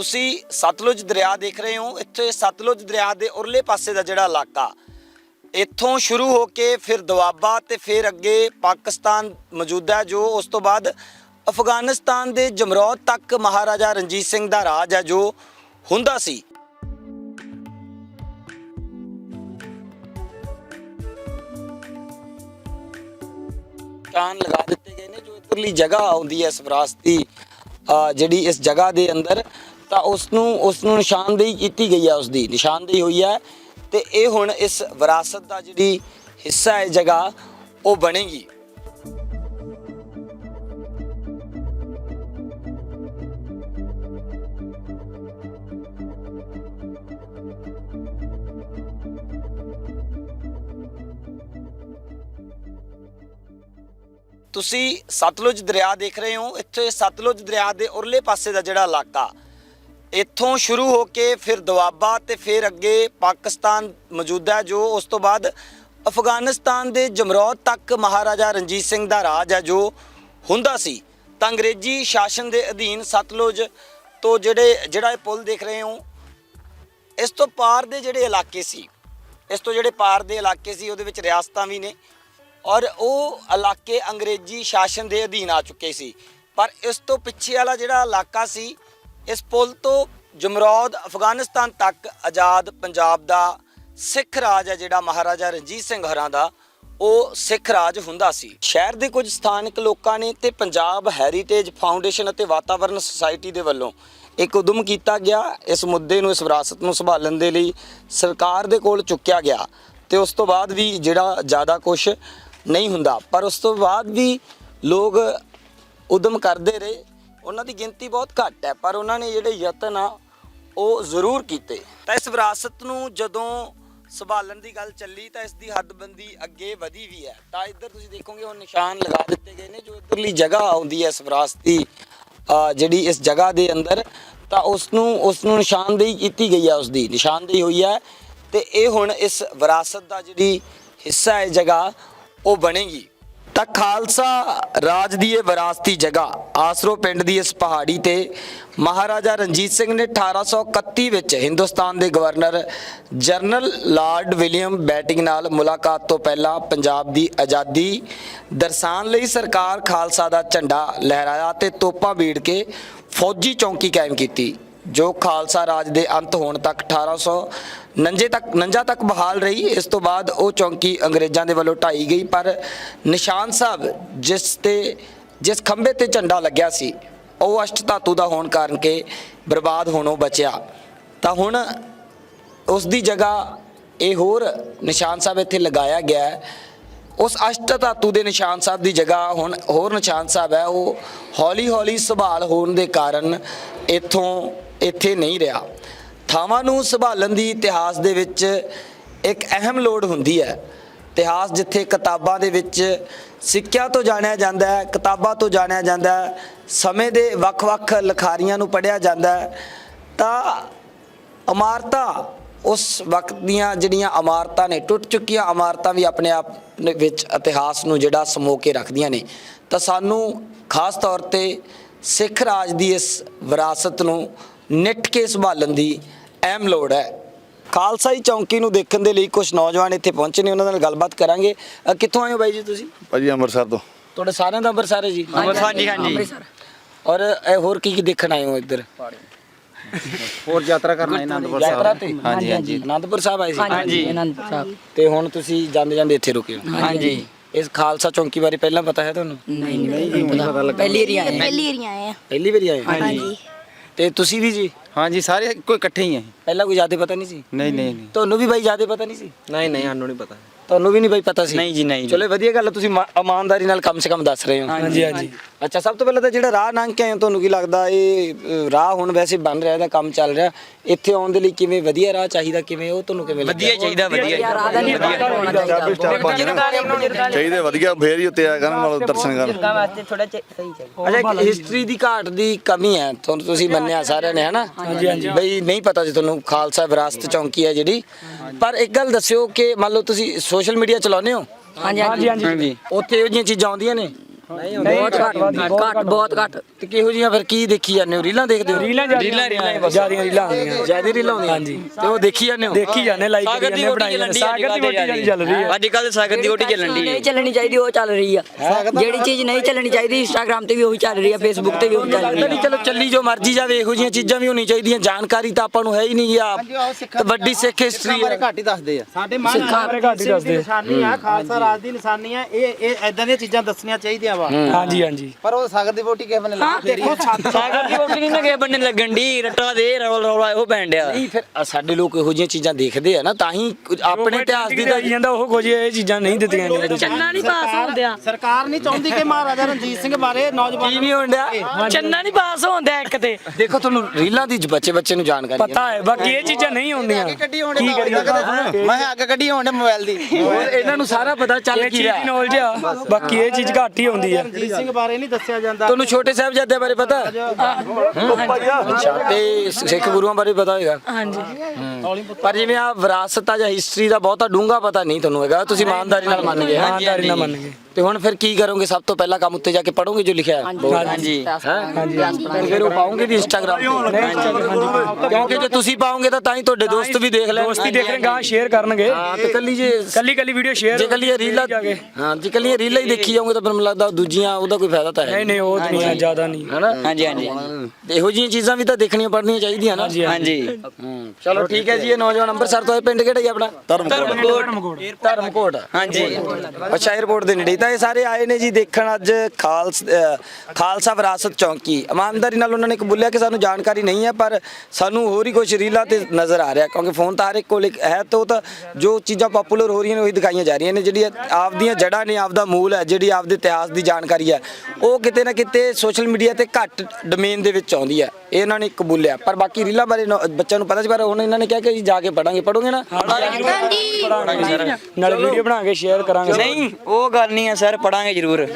ਤੁਸੀਂ ਸਤਲੁਜ ਦਰਿਆ ਦੇਖ ਰਹੇ ਹੋ, ਇੱਥੇ ਸਤਲੁਜ ਦਰਿਆ ਦੇ ਉਰਲੇ ਪਾਸੇ ਦਾ ਜਿਹੜਾ ਇਲਾਕਾ, ਇੱਥੋਂ ਸ਼ੁਰੂ ਹੋ ਕੇ ਫਿਰ ਦੁਆਬਾ ਤੇ ਫਿਰ ਅੱਗੇ ਪਾਕਿਸਤਾਨ ਮੌਜੂਦ ਜੋ ਉਸ ਤੋਂ ਬਾਅਦ ਅਫਗਾਨਿਸਤਾਨ ਦੇ ਜਮਰੌਦ ਤੱਕ ਮਹਾਰਾਜਾ ਰਣਜੀਤ ਸਿੰਘ ਦਾ ਰਾਜ ਹੈ, ਜੋ ਹੁੰਦਾ ਸੀ। ਕਾਨ ਲਗਾ ਦਿੱਤੇ ਗਏ ਨੇ, ਜੋ ਇਧਰਲੀ ਜਗ੍ਹਾ ਆਉਂਦੀ ਹੈ ਇਸ ਵਿਰਾਸਤੀ ਜਿਹੜੀ ਇਸ ਜਗ੍ਹਾ ਦੇ ਅੰਦਰ ਤਾਂ ਉਸ ਨੂੰ ਉਸ ਨੂੰ ਨਿਸ਼ਾਨਦੇਹੀ ਕੀਤੀ ਗਈ ਹੈ ਉਸ ਦੀ ਨਿਸ਼ਾਨਦੇਹੀ ਹੋਈ ਹੈ ਤੇ ਇਹ ਹੁਣ ਇਸ ਵਿਰਾਸਤ ਦਾ ਜਿਹੜੀ ਹਿੱਸਾ ਹੈ, ਜਗ੍ਹਾ, ਉਹ ਬਣੇਗੀ। ਤੁਸੀਂ ਸਤਲੁਜ ਦਰਿਆ ਦੇਖ ਰਹੇ ਹੋ। ਇੱਥੇ ਸਤਲੁਜ ਦਰਿਆ ਦੇ ਉਰਲੇ ਪਾਸੇ ਦਾ ਜਿਹੜਾ ਇਲਾਕਾ ਇੱਥੋਂ ਸ਼ੁਰੂ ਹੋ ਕੇ ਫਿਰ ਦੁਆਬਾ ਤੇ ਫਿਰ ਅੱਗੇ ਪਾਕਿਸਤਾਨ ਮੌਜੂਦਾ ਜੋ ਉਸ ਤੋਂ ਬਾਅਦ ਅਫਗਾਨਿਸਤਾਨ ਦੇ ਜਮਰੌਦ ਤੱਕ ਮਹਾਰਾਜਾ ਰਣਜੀਤ ਸਿੰਘ ਦਾ ਰਾਜ ਹੈ, ਜੋ ਹੁੰਦਾ ਸੀ। ਤਾਂ ਅੰਗਰੇਜ਼ੀ ਸ਼ਾਸਨ ਦੇ ਅਧੀਨ ਸਤਲੁਜ ਤੋਂ ਜਿਹੜੇ, ਜਿਹੜਾ ਇਹ ਪੁਲ ਦੇਖ ਰਹੇ ਹੋ, ਇਸ ਤੋਂ ਪਾਰ ਦੇ ਜਿਹੜੇ ਇਲਾਕੇ ਸੀ, ਇਸ ਤੋਂ ਜਿਹੜੇ ਪਾਰ ਦੇ ਇਲਾਕੇ ਸੀ, ਉਹਦੇ ਵਿੱਚ ਰਿਆਸਤਾਂ ਵੀ ਨੇ ਔਰ ਉਹ ਇਲਾਕੇ ਅੰਗਰੇਜ਼ੀ ਸ਼ਾਸਨ ਦੇ ਅਧੀਨ ਆ ਚੁੱਕੇ ਸੀ। ਪਰ ਇਸ ਤੋਂ ਪਿੱਛੇ ਵਾਲਾ ਜਿਹੜਾ ਇਲਾਕਾ ਸੀ ਇਸ ਪੁਲ ਤੋਂ ਜਮਰੌਦ, ਅਫਗਾਨਿਸਤਾਨ ਤੱਕ ਆਜ਼ਾਦ ਪੰਜਾਬ ਦਾ ਸਿੱਖ ਰਾਜ ਹੈ ਜਿਹੜਾ ਮਹਾਰਾਜਾ ਰਣਜੀਤ ਸਿੰਘ ਹਰਾਂ ਦਾ, ਉਹ ਸਿੱਖ ਰਾਜ ਹੁੰਦਾ ਸੀ। ਸ਼ਹਿਰ ਦੇ ਕੁਝ ਸਥਾਨਕ ਲੋਕਾਂ ਨੇ ਤੇ ਪੰਜਾਬ ਹੈਰੀਟੇਜ ਫਾਊਂਡੇਸ਼ਨ ਅਤੇ ਵਾਤਾਵਰਣ ਸੁਸਾਇਟੀ ਦੇ ਵੱਲੋਂ ਇੱਕ ਉਦਮ ਕੀਤਾ ਗਿਆ। ਇਸ ਮੁੱਦੇ ਨੂੰ, ਇਸ ਵਿਰਾਸਤ ਨੂੰ ਸੰਭਾਲਣ ਦੇ ਲਈ ਸਰਕਾਰ ਦੇ ਕੋਲ ਚੁੱਕਿਆ ਗਿਆ ਤੇ ਉਸ ਤੋਂ ਬਾਅਦ ਵੀ ਜਿਹੜਾ ਜ਼ਿਆਦਾ ਕੁਝ ਨਹੀਂ ਹੁੰਦਾ। ਪਰ ਉਸ ਤੋਂ ਬਾਅਦ ਵੀ ਲੋਕ ਉਦਮ ਕਰਦੇ ਰਹੇ। ਉਹਨਾਂ ਦੀ ਗਿਣਤੀ ਬਹੁਤ ਘੱਟ ਹੈ, ਪਰ ਉਹਨਾਂ ਨੇ ਜਿਹੜੇ ਯਤਨ ਆ, ਉਹ ਜ਼ਰੂਰ ਕੀਤੇ। ਤਾਂ ਇਸ ਵਿਰਾਸਤ ਨੂੰ ਜਦੋਂ ਸੰਭਾਲਣ ਦੀ ਗੱਲ ਚੱਲੀ, ਤਾਂ ਇਸ ਦੀ ਹੱਦਬੰਦੀ ਅੱਗੇ ਵਧੀ ਵੀ ਹੈ। ਤਾਂ ਇੱਧਰ ਤੁਸੀਂ ਦੇਖੋਗੇ, ਉਹ ਨਿਸ਼ਾਨ ਲਗਾ ਦਿੱਤੇ ਗਏ ਨੇ, ਜੋ ਇੱਧਰਲੀ ਜਗ੍ਹਾ ਆਉਂਦੀ ਹੈ ਇਸ ਵਿਰਾਸਤੀ ਜਿਹੜੀ ਇਸ ਜਗ੍ਹਾ ਦੇ ਅੰਦਰ, ਤਾਂ ਉਸ ਨੂੰ ਉਸ ਨੂੰ ਨਿਸ਼ਾਨਦੇਹੀ ਕੀਤੀ ਗਈ ਹੈ ਉਸ ਦੀ ਨਿਸ਼ਾਨਦੇਹੀ ਹੋਈ ਹੈ ਤੇ ਇਹ ਹੁਣ ਇਸ ਵਿਰਾਸਤ ਦਾ ਜਿਹੜੀ ਹਿੱਸਾ ਹੈ ਜਗ੍ਹਾ, ਉਹ ਬਣੇਗੀ। ਤਾਂ ਖਾਲਸਾ ਰਾਜ ਦੀ ਇਹ ਵਿਰਾਸਤੀ ਜਗ੍ਹਾ, ਆਸਰੋ ਪਿੰਡ ਦੀ ਇਸ ਪਹਾੜੀ ਤੇ ਮਹਾਰਾਜਾ ਰਣਜੀਤ ਸਿੰਘ ਨੇ 1831 ਵਿੱਚ ਹਿੰਦੁਸਤਾਨ ਦੇ governor general lord William Bentinck ਨਾਲ ਮੁਲਾਕਾਤ ਤੋਂ ਪਹਿਲਾਂ ਪੰਜਾਬ ਦੀ ਆਜ਼ਾਦੀ ਦਰਸਾਉਣ ਲਈ ਸਰਕਾਰ ਖਾਲਸਾ ਦਾ ਝੰਡਾ ਲਹਿਰਾਇਆ ਤੇ ਤੋਪਾਂ ਬੀੜ ਕੇ ਫੌਜੀ ਚੌਂਕੀ ਕਾਇਮ ਕੀਤੀ। ਜੋ ਖਾਲਸਾ ਰਾਜ ਦੇ ਅੰਤ ਹੋਣ ਤੱਕ 1849 ਤੱਕ 49 ਤੱਕ ਬਹਾਲ ਰਹੀ, ਇਸ ਤੋਂ ਬਾਅਦ ਉਹ ਚੌਂਕੀ ਅੰਗਰੇਜ਼ਾਂ ਦੇ ਵੱਲੋਂ ਢਾਈ ਗਈ, ਪਰ ਨਿਸ਼ਾਨ ਸਾਹਿਬ ਜਿਸ ਤੇ, ਜਿਸ ਖੰਭੇ ਤੇ ਝੰਡਾ ਲੱਗਿਆ ਸੀ, ਉਹ ਅਸ਼ਟ ਧਾਤੂ ਦਾ ਹੋਣ ਕਾਰਨ ਕਿ ਬਰਬਾਦ ਹੋਣੋਂ ਬਚਿਆ। ਤਾਂ ਹੁਣ ਉਸ ਦੀ ਜਗ੍ਹਾ ਇਹ ਹੋਰ ਨਿਸ਼ਾਨ ਸਾਹਿਬ ਇੱਥੇ ਲਗਾਇਆ ਗਿਆ ਹੈ। ਉਸ ਅਸ਼ਟ ਧਾਤੂ ਦੇ ਨਿਸ਼ਾਨ ਸਾਹਿਬ ਦੀ ਜਗ੍ਹਾ ਹੁਣ ਹੋਰ ਨਿਸ਼ਾਨ ਸਾਹਿਬ ਹੈ, ਉਹ ਹੌਲੀ ਹੌਲੀ ਸੰਭਾਲ ਹੋਣ ਦੇ ਕਾਰਨ ਇੱਥੋਂ ਇੱਥੇ ਨਹੀਂ ਰਿਹਾ। ਥਾਵਾਂ ਨੂੰ ਸੰਭਾਲਣ ਦੀ ਇਤਿਹਾਸ ਦੇ ਵਿੱਚ ਇੱਕ ਅਹਿਮ ਲੋੜ ਹੁੰਦੀ ਹੈ। ਇਤਿਹਾਸ ਜਿੱਥੇ ਕਿਤਾਬਾਂ ਦੇ ਵਿੱਚ ਸਿੱਕਿਆਂ ਤੋਂ ਜਾਣਿਆ ਜਾਂਦਾ ਹੈ, ਕਿਤਾਬਾਂ ਤੋਂ ਜਾਣਿਆ ਜਾਂਦਾ ਹੈ, ਸਮੇਂ ਦੇ ਵੱਖ-ਵੱਖ ਲਿਖਾਰੀਆਂ ਨੂੰ ਪੜ੍ਹਿਆ ਜਾਂਦਾ ਹੈ, ਤਾਂ ਇਮਾਰਤਾਂ ਉਸ ਵਕਤ ਦੀਆਂ ਜਿਹੜੀਆਂ ਇਮਾਰਤਾਂ ਨੇ, ਟੁੱਟ ਚੁੱਕੀਆਂ ਇਮਾਰਤਾਂ ਵੀ ਆਪਣੇ ਆਪ ਵਿੱਚ ਇਤਿਹਾਸ ਨੂੰ ਜਿਹੜਾ ਸਮੋ ਕੇ ਰੱਖਦੀਆਂ ਨੇ। ਤਾਂ ਸਾਨੂੰ ਖਾਸ ਤੌਰ ਤੇ ਸਿੱਖ ਰਾਜ ਦੀ ਇਸ ਵਿਰਾਸਤ ਨੂੰ ਨਿੱਠ ਕੇ ਸੰਭਾਲਣ ਦੀ ਅਹਿਮ ਲੋੜ ਹੈ। ਖਾਲਸਾਈ ਚੌਂਕੀ ਨੂੰ ਦੇਖਣ ਦੇ ਲਈ ਕੁਝ ਨੌਜਵਾਨ ਇੱਥੇ ਪਹੁੰਚੇ ਨੇ ਉਹਨਾਂ ਨਾਲ ਗੱਲਬਾਤ ਕਰਾਂਗੇ। ਅ, ਕਿੱਥੋਂ ਆਏ ਹੋ ਬਾਈ ਜੀ ਤੁਸੀਂ? ਭਾਜੀ ਅੰਮ੍ਰਿਤਸਰ ਤੋਂ। ਤੁਹਾਡੇ ਸਾਰਿਆਂ ਦਾ ਅੰਮ੍ਰਿਤਸਰ ਹੈ ਜੀ? ਹਾਂਜੀ ਹਾਂਜੀ ਔਰ ਇਹ ਹੋਰ ਕੀ ਕੀ ਦੇਖਣ ਆਏ ਹੋ ਇੱਧਰ? ਹੋਰ ਯਾਤਰਾ ਕਰਨਾ ਆਨੰਦਪੁਰ ਯਾਤਰਾ ਤੇ? ਹਾਂਜੀ ਹਾਂਜੀ। ਅਨੰਦਪੁਰ ਸਾਹਿਬ ਆਏ ਸੀ? ਹਾਂਜੀ ਅਨੰਦਪੁਰ ਸਾਹਿਬ। ਤੇ ਹੁਣ ਤੁਸੀਂ ਜਾਂਦੇ ਜਾਂਦੇ ਇੱਥੇ ਰੁਕੇ ਹੋ? ਹਾਂਜੀ। ਇਸ ਖਾਲਸਾ ਚੌਂਕੀ ਬਾਰੇ ਪਹਿਲਾਂ ਪਤਾ ਹੈ ਤੁਹਾਨੂੰ? ਨਹੀਂ ਨਹੀਂ। ਪਹਿਲੀ ਰੀ ਆਏ ਪਹਿਲੀ ਏਰੀਆ ਆਏ ਆ ਪਹਿਲੀ ਵਾਰੀ ਆਏ ਹੋ? ਹਾਂਜੀ। ਤੇ ਤੁਸੀਂ ਵੀ ਜੀ? ਹਾਂਜੀ ਸਾਰੇ ਕੋਈ ਇਕੱਠੇ ਹੀ ਆ ਪਹਿਲਾਂ ਕੋਈ ਜ਼ਿਆਦਾ ਪਤਾ ਨਹੀਂ ਸੀ? ਨਹੀਂ ਨਹੀਂ ਨਹੀਂ। ਤੁਹਾਨੂੰ ਵੀ ਬਾਈ ਜ਼ਿਆਦਾ ਪਤਾ ਨਹੀਂ ਸੀ? ਨਹੀਂ ਨਹੀਂ ਸਾਨੂੰ ਨਹੀਂ ਪਤਾ। ਤੁਹਾਨੂੰ ਵੀ ਨਹੀਂ ਬਾਈ ਪਤਾ ਸੀ? ਨਹੀਂ ਜੀ, ਨਹੀਂ ਜੀ। ਚਲੋ ਵਧੀਆ ਗੱਲ ਹੈ, ਤੁਸੀਂ ਇਮਾਨਦਾਰੀ ਨਾਲ ਕਮ ਸੇ ਕਮ ਦੱਸ ਰਹੇ ਹੋ। ਹਾਂਜੀ, ਹਾਂਜੀ। ਅੱਛਾ ਸਭ ਤੋਂ ਪਹਿਲਾਂ ਤਾਂ ਜਿਹੜਾ ਰਾਹ ਲੰਘ ਕੇ ਆਏ ਹੋ ਤੁਹਾਨੂੰ ਕੀ ਲੱਗਦਾ ਇਹ ਅ, ਰਾਹ ਹੁਣ ਵੈਸੇ ਬਣ ਰਿਹਾ ਇਹਦਾ ਕੰਮ ਚੱਲ ਰਿਹਾ। ਇੱਥੇ ਆਉਣ ਦੇ ਲਈ ਕਿਵੇਂ ਵਧੀਆ ਰਾਹ ਚਾਹੀਦਾ ਕਿਵੇਂ ਉਹ ਤੁਹਾਨੂੰ ਕਿਵੇਂ ਲੱਗਦਾ ਵਧੀਆ ਚਾਹੀਦਾ ਵਧੀਆ ਚਾਹੀਦਾ। ਵਧੀਆ। ਫੇਰ ਹੀ ਉੱਤੇ ਆ ਕਰਨ ਨਾਲ ਦਰਸ਼ਨ ਕਰਨ। ਵਾਸਤੇ ਥੋੜਾ ਸਹੀ ਚਾਹੀਦਾ ਅੱਛਾ ਹਿਸਟਰੀ ਦੀ ਘਾਟ ਦੀ ਕਮੀ ਹੈ ਤੁਹਾਨੂੰ ਤੁਸੀਂ ਮੰਨਿਆ ਸਾਰਿਆਂ ਨੇ ਹਨਾ? ਹਾਂਜੀ ਹਾਂਜੀ। ਬਈ ਨਹੀਂ ਪਤਾ ਸੀ ਤੁਹਾਨੂੰ ਖਾਲਸਾ ਵਿਰਾਸਤ ਚੌਂਕੀ ਹੈ ਜਿਹੜੀ। ਪਰ ਇੱਕ ਗੱਲ ਦੱਸਿਓ ਕਿ ਮੰਨ ਲਓ ਤੁਸੀਂ ਸੋਸ਼ਲ ਮੀਡੀਆ ਚਲਾਉਂਦੇ ਹੋ? ਹਾਂਜੀ ਹਾਂਜੀ ਹਾਂਜੀ। ਉੱਥੇ ਇਹੋ ਜਿਹੀਆਂ ਚੀਜ਼ਾਂ ਆਉਂਦੀਆਂ ਨੇ? ਬਹੁਤ ਘੱਟ ਘੱਟ ਬਹੁਤ ਘੱਟ। ਤੇ ਕਿਹੋ ਜੀਆਂ ਫਿਰ ਕੀ ਦੇਖੀ ਜਾਂਦੇ ਹੋ? ਰੀਲਾਂ ਦੇਖਦੇ ਹੋ? ਰੀਲਾਂ ਰੀਲਾਂ ਜਿਆਦੀਆਂ ਰੀਲਾਂ ਆਉਂਦੀਆਂ ਜ਼ਿਆਦਾ ਰੀਲਾਂ ਆਉਂਦੀਆਂ ਹਾਂਜੀ। ਤੇ ਉਹ ਦੇਖੀ ਜਾਂਦੇ ਹੋ? ਦੇਖੀ ਜਾਂਦੇ ਲਾਈਕ ਕਰੀ ਸਾਗਰ ਦੀ ਜਾਂਦੇ ਵੋਟੀ ਬਣਾਈ ਜਾਂਦੇ ਚੱਲਣ ਸਾਗਰ ਦੀ ਵੋਟੀ ਚੱਲ ਰਹੀ ਹੈ ਅੱਜ ਕੱਲ ਸਾਗਰ ਦੀ ਵੋਟੀ ਚੱਲਣ ਦੀ ਨਹੀਂ ਚੱਲਣੀ ਚਾਹੀਦੀ ਉਹ ਚੱਲ ਰਹੀ ਆ ਜਿਹੜੀ ਚੀਜ਼ ਨਹੀਂ ਚੱਲਣੀ ਚਾਹੀਦੀ ਇੰਸਟਾਗ੍ਰam ਤੇ ਵੀ ਉਹੀ ਚੱਲ ਰਹੀ ਆ ਫੇਸਬੁੱਕ ਤੇ ਵੀ ਉਹੀ ਚੱਲ ਰਹੀ ਆ ਚਲੋ ਚੱਲੀ ਜੋ ਮਰਜ਼ੀ ਜਾਵੇ ਇਹੋ ਜੀਆਂ ਚੀਜ਼ਾਂ ਵੀ ਹੋਣੀ ਚਾਹੀਦੀਆਂ। ਜਾਣਕਾਰੀ ਤਾਂ ਆਪਾਂ ਨੂੰ ਹੈ ਹੀ ਨਹੀਂ ਆ। ਤੇ ਵੱਡੀ ਸਿੱਖ ਹਿਸਟਰੀ ਘੱਟ ਹੀ ਦੱਸਦੇ ਆ। ਸਾਡੇ ਮਹਾਰਾਜ ਸਾਰੇ ਘੱਟ ਹੀ ਦੱਸਦੇ ਨਿਸ਼ਾਨੀ ਆ ਖਾਲਸਾ ਰਾਜ ਦੀ ਨਿਸ਼ਾਨੀ ਆ। ਇਹ ਇਹ ਐਦਾਂ ਦੀਆਂ ਚੀਜ਼ਾਂ ਦੱਸਣੀਆਂ ਚਾਹੀਦੀਆਂ ਵਾ। ਹਾਂਜੀ ਹਾਂਜੀ। ਪਰ ਉਹ ਸਾਗਰ ਦੀ ਵੋਟੀ ਕਿਸ ਬੰਨੇ ਲੱਗ ਦੇਖੋ ਛੱਤ ਸਾਗਰ ਦੀ ਵੋਟੀ ਨਹੀਂ ਨਾ ਕਿਸੇ ਬੰਨੇ ਲੱਗਣ ਦੀ ਰੱਟਾ ਦੇ ਰੌਲ ਰੌਲਾ ਉਹ ਪੈਣ ਡਿਆ। ਨਹੀਂ ਫਿਰ ਸਾਡੇ ਲੋਕ ਇਹੋ ਜੀਆਂ ਚੀਜ਼ਾਂ ਦੇਖਦੇ ਆ ਨਾ ਤਾਂ ਹੀ ਆਪਣੇ ਇਤਿਹਾਸ ਦੀ ਤਾਂ ਜਾਂਦਾ ਉਹ ਕੁਝ ਇਹ ਚੀਜ਼ਾਂ ਨਹੀਂ ਦਿੱਤੀਆਂ ਜਾਂਦੀਆਂ। ਚੰਨਾ ਨਹੀਂ ਪਾਸ ਹੁੰਦਿਆ ਸਰਕਾਰ ਨਹੀਂ ਚਾਹੁੰਦੀ ਕਿ ਮਹਾਰਾਜਾ ਰਣਜੀਤ ਸਿੰਘ ਬਾਰੇ ਨੌਜਵਾਨ ਕੀ ਨਹੀਂ ਹੋਣ ਡਿਆ? ਚੰਨਾ ਨਹੀਂ ਪਾਸ ਹੁੰਦਿਆ ਇੱਕ ਤੇ। ਦੇਖੋ ਤੁਹਾਨੂੰ ਰੀਲਾਂ ਦੀ ਬੱਚੇ ਬੱਚੇ ਨੂੰ ਜਾਣਕਾਰੀ ਪਤਾ ਹੈ ਬਾਕੀ ਇਹ ਚੀਜ਼ਾਂ ਨਹੀਂ ਹੁੰਦੀਆਂ ਗੱਡੀ ਹੋਣ ਮੈਂ ਅੱਗ ਗੱਡੀ ਹੋਣ ਮੋਬਾਈਲ ਦੀ। ਇਹਨਾਂ ਨੂੰ ਸਾਰਾ ਪਤਾ ਚੱਲ ਇਹ ਕੀ ਚੀਜ਼ ਰਿਹਾ। ਦੀ ਨੌਲੇਜ ਆ। ਬਾਕੀ ਇਹ ਚੀਜ਼ ਘੱਟ ਹੀ ਹੁੰਦੀ ਹੈ। ਰਣਜੀਤ ਸਿੰਘ ਬਾਰੇ ਨਹੀਂ ਦੱਸਿਆ ਜਾਂਦਾ। ਤੁਹਾਨੂੰ ਛੋਟੇ ਸਾਹਿਬਜ਼ਾਦੇ ਬਾਰੇ ਪਤਾ? ਤੇ ਸਿੱਖ ਗੁਰੂਆਂ ਬਾਰੇ ਪਤਾ ਹੋਏਗਾ? ਹਾਂਜੀ। ਪਰ ਜਿਵੇਂ ਆ ਵਿਰਾਸਤ ਆ ਜਾਂ ਹਿਸਟਰੀ ਦਾ ਬਹੁਤਾ ਡੂੰਘਾ ਪਤਾ ਨਹੀਂ ਤੁਹਾਨੂੰ ਹੈਗਾ। ਤੁਸੀਂ ਇਮਾਨਦਾਰੀ ਨਾਲ ਮੰਨ ਗਏ। ਹੈਂ? ਇਮਾਨਦਾਰੀ ਨਾਲ ਮੰਨ ਗਏ। ਤੇ ਹੁਣ ਫਿਰ ਕੀ ਕਰੋਗੇ? ਸਭ ਤੋਂ ਪਹਿਲਾਂ ਕੰਮ ਉੱਤੇ ਜਾ ਕੇ ਪੜੋਗੇ ਜੋ ਲਿਖਿਆ ਹੈ? ਹਾਂਜੀ ਤੇ ਫਿਰ ਉਹ ਪਾਉਂਗੇ ਵੀ ਇੰਸਟਾਗ੍ਰam ਤੇ? ਕਿਉਂਕਿ ਜੇ ਤੁਸੀਂ ਪਾਉਂਗੇ ਤਾਂ ਤਾਂ ਹੀ ਤੁਹਾਡੇ ਦੋਸਤ ਵੀ ਦੇਖ ਲੈਣਗੇ। ਦੋਸਤੀ ਦੇਖ ਰਹੇ ਗਾਂ ਸ਼ੇਅਰ ਕਰਨਗੇ। ਹਾਂ ਤੇ ਕੱਲੀ ਜੇ ਕੱਲੀ ਕੱਲੀ ਵੀਡੀਓ ਸ਼ੇਅਰ ਜੇ ਕੱਲੀ ਰੀਲਾਂ ਹਾਂ ਜੇ ਕੱਲੀ ਰੀਲਾਂ ਹੀ ਦੇਖੀ ਜਾਓਗੇ ਤਾਂ ਫਿਰ ਮੈਨੂੰ ਲੱਗਦਾ ਦੂਜੀਆਂ ਉਹਦਾ ਕੋਈ ਫਾਇਦਾ ਤਾਂ ਹੈ ਨਹੀਂ ਨਹੀਂ ਉਹ ਨਹੀਂ ਹੈ ਜ਼ਿਆਦਾ ਨਹੀਂ। ਹੈਨਾ? ਹਾਂਜੀ ਹਾਂਜੀ। ਤੇ ਇਹੋ ਜਿਹੀਆਂ ਚੀਜ਼ਾਂ ਵੀ ਤਾਂ ਦੇਖਣੀਆਂ ਪੜਨੀਆਂ ਚਾਹੀਦੀਆਂ ਨਾ। ਹਾਂਜੀ ਹੂੰ ਚਲੋ ਠੀਕ ਹੈ ਜੀ ਇਹ ਨੌਜਵਾਨ ਅੰਮ੍ਰਿਤਸਰ ਤੋਂ ਇਹ ਪਿੰਡ ਕਿਹੜਾ ਜੀ ਆਪਣਾ? ਧਰਮਕੋਟ। ਧਰਮਕੋਟ। ਹਾਂਜੀ। ਅੱਛਾ 에어ਪੋਰਟ ਦੇ ਨੇੜੇ ਤਾਂ ਇਹ ਸਾਰੇ ਆਏ ਨੇ ਜੀ ਦੇਖਣ ਅੱਜ ਖਾਲਸ ਖਾਲਸਾ ਵਿਰਾਸਤ ਚੌਂਕੀ। ਇਮਾਨਦਾਰੀ ਨਾਲ ਉਹਨਾਂ ਨੇ ਕਬੂਲਿਆ ਕਿ ਸਾਨੂੰ ਜਾਣਕਾਰੀ ਨਹੀਂ ਹੈ, ਪਰ ਸਾਨੂੰ ਹੋਰ ਹੀ ਕੁਝ ਰੀਲਾਂ ਤੇ ਨਜ਼ਰ ਆ ਰਿਹਾ, ਕਿਉਂਕਿ ਫੋਨ ਤਾਂ ਹਰ ਇੱਕ ਕੋਲ ਇੱਕ ਹੈ, ਤਾਂ ਉਹ ਤਾਂ ਜੋ ਚੀਜ਼ਾਂ ਪਪੂਲਰ ਹੋ ਰਹੀਆਂ ਨੇ, ਉਹੀ ਦਿਖਾਈਆਂ ਜਾ ਰਹੀਆਂ ਨੇ, ਜਿਹੜੀ ਆਪਦੀਆਂ ਜੜ੍ਹਾਂ ਨੇ, ਆਪਦਾ ਮੂਲ ਹੈ, ਜਿਹੜੀ ਆਪਦੇ ਇਤਿਹਾਸ ਦੀ ਜਾਣਕਾਰੀ ਹੈ, ਉਹ ਕਿਤੇ ਨਾ ਕਿਤੇ ਸੋਸ਼ਲ ਮੀਡੀਆ ਤੇ ਘੱਟ ਡੋਮੇਨ ਦੇ ਵਿੱਚ ਆਉਂਦੀ ਹੈ। ਇਹ ਇਹਨਾਂ ਨੇ ਕਬੂਲਿਆ। ਪਰ ਬਾਕੀ ਰੀਲਾਂ ਬਾਰੇ ਨੌ- ਬੱਚਿਆਂ ਨੂੰ ਪਤਾ ਸੀ ਪਰ ਹੁਣ ਇਹਨਾਂ ਨੇ ਕਿਹਾ ਕਿ ਜੀ ਜਾ ਕੇ ਪੜਾਂਗੇ। ਪੜੋਗੇ ਨਾ? ਨਾਲ ਵੀਡੀਓ ਬਣਾ ਕੇ ਸ਼ੇਅਰ ਕਰਾਂਗੇ। ਨਹੀਂ ਉਹ ਗੱਲ ਨਹੀਂ ਹੈ ਸਰ ਪੜਾਂਗੇ ਜ਼ਰੂਰ।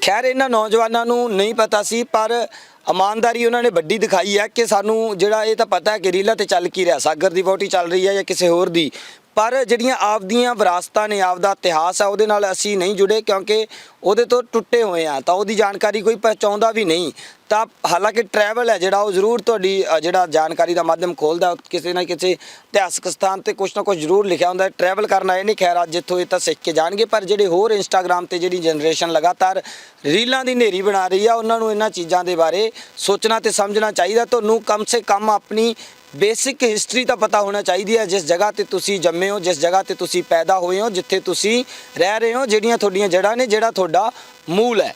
ਖੈਰ ਇਹਨਾਂ ਨੌਜਵਾਨਾਂ ਨੂੰ ਨਹੀਂ ਪਤਾ ਸੀ ਪਰ ਇਮਾਨਦਾਰੀ ਉਹਨਾਂ ਨੇ ਵੱਡੀ ਦਿਖਾਈ ਹੈ ਕਿ ਸਾਨੂੰ ਜਿਹੜਾ ਇਹ ਤਾਂ ਪਤਾ ਹੈ ਕਿ ਰੀਲਾ ਤੇ ਚੱਲ ਕੀ ਰਿਹਾ ਸਾਗਰ ਦੀ ਵੋਟੀ ਚੱਲ ਰਹੀ ਹੈ ਜਾਂ ਕਿਸੇ ਹੋਰ ਦੀ। ਪਰ ਜਿਹੜੀਆਂ ਆਪਦੀਆਂ ਵਿਰਾਸਤਾਂ ਨੇ, ਆਪਦਾ ਇਤਿਹਾਸ ਆ, ਉਹਦੇ ਨਾਲ ਅਸੀਂ ਨਹੀਂ ਜੁੜੇ ਕਿਉਂਕਿ ਉਹਦੇ ਤੋਂ ਟੁੱਟੇ ਹੋਏ ਆ। ਤਾਂ ਉਹਦੀ ਜਾਣਕਾਰੀ ਕੋਈ ਪਹੁੰਚਾਉਂਦਾ ਵੀ ਨਹੀਂ। ਤਾਂ ਹਾਲਾਂਕਿ ਟਰੈਵਲ ਹੈ ਜਿਹੜਾ, ਉਹ ਜ਼ਰੂਰ ਤੁਹਾਡੀ ਜਿਹੜਾ ਜਾਣਕਾਰੀ ਦਾ ਮਾਧਿਅਮ ਖੋਲਦਾ, ਕਿਸੇ ਨਾ ਕਿਸੇ ਇਤਿਹਾਸਕ ਸਥਾਨ ਤੇ ਕੁਝ ਨਾ ਕੁਝ ਜ਼ਰੂਰ ਲਿਖਿਆ ਹੁੰਦਾ ਟਰੈਵਲ ਕਰਨਾ ਇਹ ਨਹੀਂ ਖੈਰ ਅੱਜ ਇੱਥੋਂ ਇਹ ਤਾਂ ਸਿੱਖ ਕੇ ਜਾਣਗੇ, ਪਰ ਜਿਹੜੇ ਹੋਰ ਇੰਸਟਾਗ੍ਰam ਤੇ ਜਿਹੜੀ ਜਨਰੇਸ਼ਨ ਲਗਾਤਾਰ ਰੀਲਾਂ ਦੀ ਨੇਰੀ ਬਣਾ ਰਹੀ ਆ, ਉਹਨਾਂ ਨੂੰ ਇਹਨਾਂ ਚੀਜ਼ਾਂ ਦੇ ਬਾਰੇ ਸੋਚਣਾ ਤੇ ਸਮਝਣਾ ਚਾਹੀਦਾ। ਤੁਹਾਨੂੰ ਕਮ ਸੇ ਕਮ ਆਪਣੀ ਬੇਸਿਕ ਹਿਸਟਰੀ ਤਾਂ ਪਤਾ ਹੋਣਾ ਚਾਹੀਦੀ ਹੈ, ਜਿਸ ਜਗ੍ਹਾ ਤੇ ਤੁਸੀਂ ਜੰਮੇ ਹੋ, ਜਿਸ ਜਗ੍ਹਾ ਤੇ ਤੁਸੀਂ ਪੈਦਾ ਹੋਏ ਹੋ, ਜਿੱਥੇ ਤੁਸੀਂ ਰਹਿ ਰਹੇ ਹੋ, ਜਿਹੜੀਆਂ ਤੁਹਾਡੀਆਂ ਜੜ੍ਹਾਂ ਨੇ, ਜਿਹੜਾ ਤੁਹਾਡਾ ਮੂਲ ਹੈ।